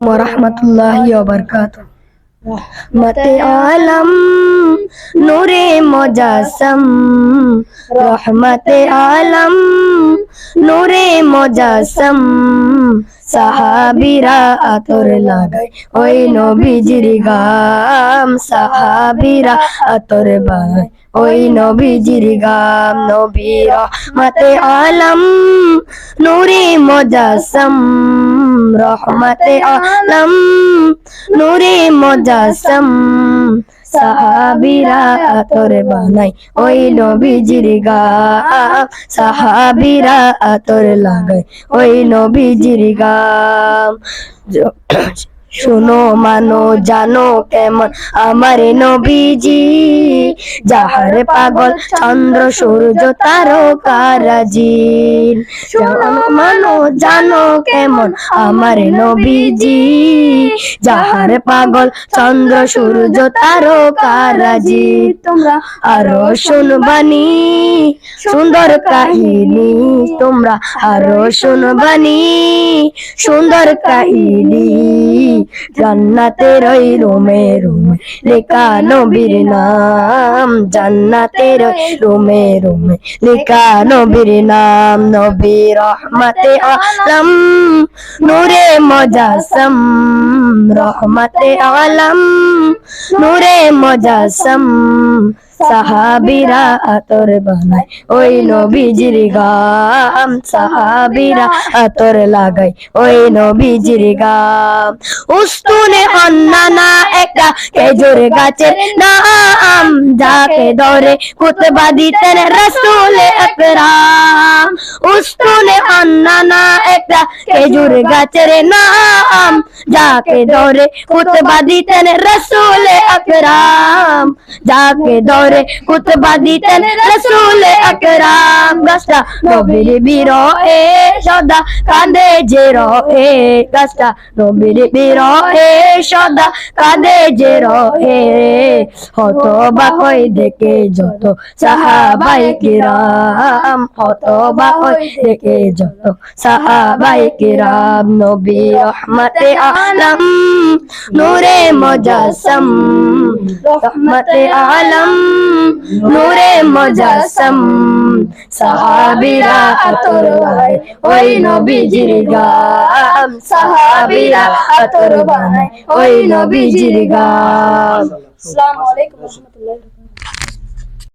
ওরহমতুল্লাহি ওবরকাতুহ রহমতে আলম নূরে মুজাসম রহমতে আলম নূরে মুজাসম সাহাবিরা আতর লাগায় ওই নবীজির গাম সাহাবিরা আতর বানায় ওই নবীজির গাম নবী রহমতে আলম নূরে মুজাসম রহমতে আলম, নূরে মজাসম, সাহাবিরা আতর বানাই। ওই নবীজির গা, সাহাবিরা আতর লাগাই। ওই নবীজির জ- শোনো মানো জানো কেমন আমার নবীজি। যাহার পাগল চন্দ্র সূর্য তারকারাজি। শোনো মানো জানো কেমন আমার নবীজি। যাহার পাগল চন্দ্র সূর্য তারকারাজি। তোমরা আরও শুনবানি সুন্দর কাহিনী তোমরা আরও শুনবানি সুন্দর কাহিনী। জান্নাতের ওই রুমে রুমে। লেখা নবীর নাম। জান্নাতের ওই রুমে রুমে। লেখা নবীর নাম। নবী রহমতে আলম। নূরে মজাসম। রহমতে আলম। নূরে মজাসম। সাহাবিরা আতর বানায়। ওই নবীজির গাম সাহাবিরা আতর লাগায়। ওই নবীজির গাম উস্তুনে অন্নানা একটা খেজুর গাছের নাম যাকে ধরে কুতবা দিতেন রসুল আকরাম। উস্তুনে অন্নানা একটা খেজুর গাছের নাম যাকে ধরে কুতবা দিতেন রসুল আকরাম। যাকে ধরে কুতবা দিতেন রসুল আকরাম। গাছটা নবীর বিরহে, সদা কাঁদে যে রহে। গাছটা নবীর বিরহে, সদা কাঁদে যে রহে। হত বাকই দেখে যত সাহাবাই কিরাম হত বাকই দেখে যত সাহাবাই কিরাম। নবী রহমতে আলম, নূরে মুজাসম রহমতে আলম নূরে মুজাসম সাহাবিরা আতর বানায় ওই নবীজির গাম সাহাবিরা আতর বানায় ওই নবীজির গাম আসসালামু আলাইকুম রহমতুল্লাহ